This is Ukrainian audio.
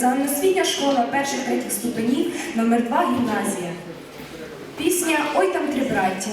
Загальноосвітня школа перших третіх ступенів номер 2 гімназія. Пісня Ой там три браття.